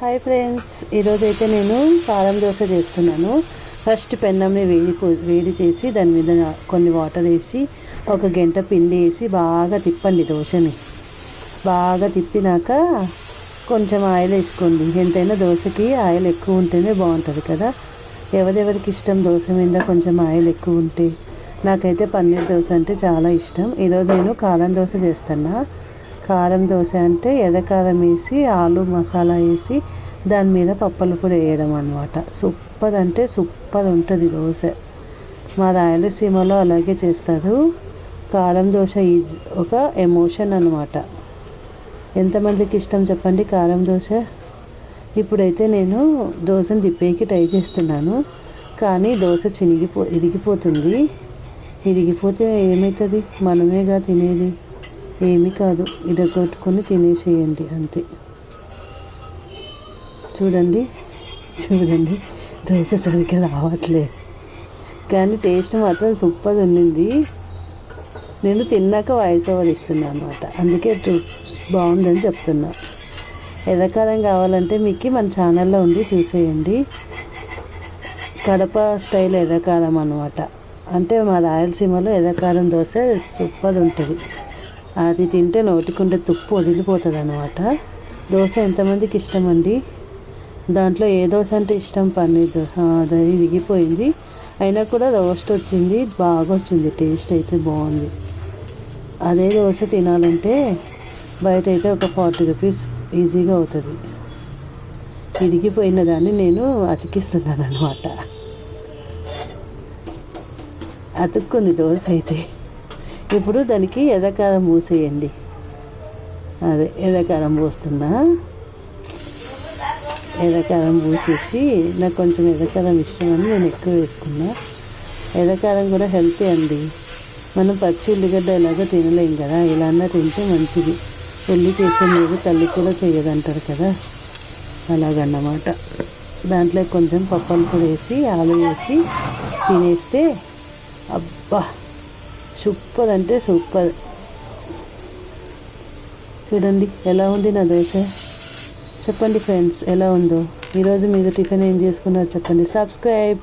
Hi friends ఈరోజు అయితే నేను కారం దోశ చేస్తున్నాను. ఫస్ట్ పెన్నంని వేడి వేడి చేసి దాని మీద కొన్ని వాటర్ వేసి ఒక గంట పిండి వేసి బాగా తిప్పండి దోశని. బాగా తిప్పినాక కొంచెం ఆయిల్ వేసుకోండి. ఎంతైనా దోశకి ఆయిల్ ఎక్కువ ఉంటేనే బాగుంటుంది కదా. ఎవరెవరికి ఇష్టం దోశ మీద కొంచెం ఆయిల్ ఎక్కువ ఉంటే? నాకైతే పన్నీర్ దోశ అంటే చాలా ఇష్టం. ఈరోజు నేను కారం దోశ చేస్తున్నా. కారం దోశ అంటే ఎదకారం వేసి ఆలు మసాలా వేసి దాని మీద పప్పలు కూడా వేయడం అనమాట సూపర్ అంటే సూపర్ ఉంటుంది దోశ. మా రాయలసీమలో అలాగే చేస్తారు. కారం దోశ ఈజ్ ఒక ఎమోషన్ అనమాట ఎంతమందికి ఇష్టం చెప్పండి కారం దోశ? ఇప్పుడైతే నేను దోశను తిప్పేకి ట్రై చేస్తున్నాను. కానీ దోశ చినిగిపో ఇరిగిపోతుంది. ఇరిగిపోతే ఏమవుతుంది మనమేగా తినేది? ఏమీ కాదు. ఇడగొట్టుకొని తినేసేయండి అంతే. చూడండి చూడండి. దోశ సరిగ్గా రావట్లేదు కానీ టేస్ట్ మాత్రం సూపర్ ఉండింది. నేను తిన్నాక వాయిస్ ఓవర్ ఇస్తున్నాను అనమాట అందుకే బాగుందని చెప్తున్నా. ఎర్రకారం కావాలంటే మీకు మన ఛానల్లో ఉండి చూసేయండి. కడప స్టైల్ ఎర్రకారం అనమాట అంటే మా రాయలసీమలో ఎర్రకారం దోశ సూపర్ ఉంటుంది. అది తింటే నోటికుండే తుప్పు వదిలిపోతుంది అనమాట దోశ ఎంతమందికి ఇష్టం అండి దాంట్లో ఏ దోశ అంటే ఇష్టం? పన్నీర్ దోశ. అది ఇరిగిపోయింది అయినా కూడా రోస్ట్ వచ్చింది. బాగా వచ్చింది. టేస్ట్ అయితే బాగుంది. అదే దోశ తినాలంటే బయట అయితే ఒక ఫార్టీ రూపీస్ ఈజీగా అవుతుంది. ఇరిగిపోయిన దాన్ని నేను అతికిస్తున్నాను అనమాట అతుక్కుంది దోశ అయితే. ఇప్పుడు దానికి ఎర్రకారం మూసేయండి. అదే ఎదకారం పోస్తున్నా. ఎదకారం పూసేసి నాకు కొంచెం ఎదకారం ఇష్టం అని నేను ఎక్కువ వేసుకున్నా. ఎదకారం కూడా హెల్తీ అండి. మనం పచ్చి ఉల్లిగడ్డ ఎలాగో తినలేం కదా ఇలా అన్నా తింటే మంచిది. ఉల్లి చేసే మీరు తల్లి కూడా చేయదంటారు కదా అలాగన్నమాట. దాంట్లో కొంచెం పప్పులు కూడా వేసి ఆలు వేసి తినేస్తే అబ్బా! సూపర్ అంటే సూపర్. చూడండి ఎలా ఉంది నా దోశ? చెప్పండి ఫ్రెండ్స్ ఎలా ఉందో? ఈరోజు మీరు టిఫిన్ ఏం చేసుకున్నారు చెప్పండి. సబ్స్క్రైబ్.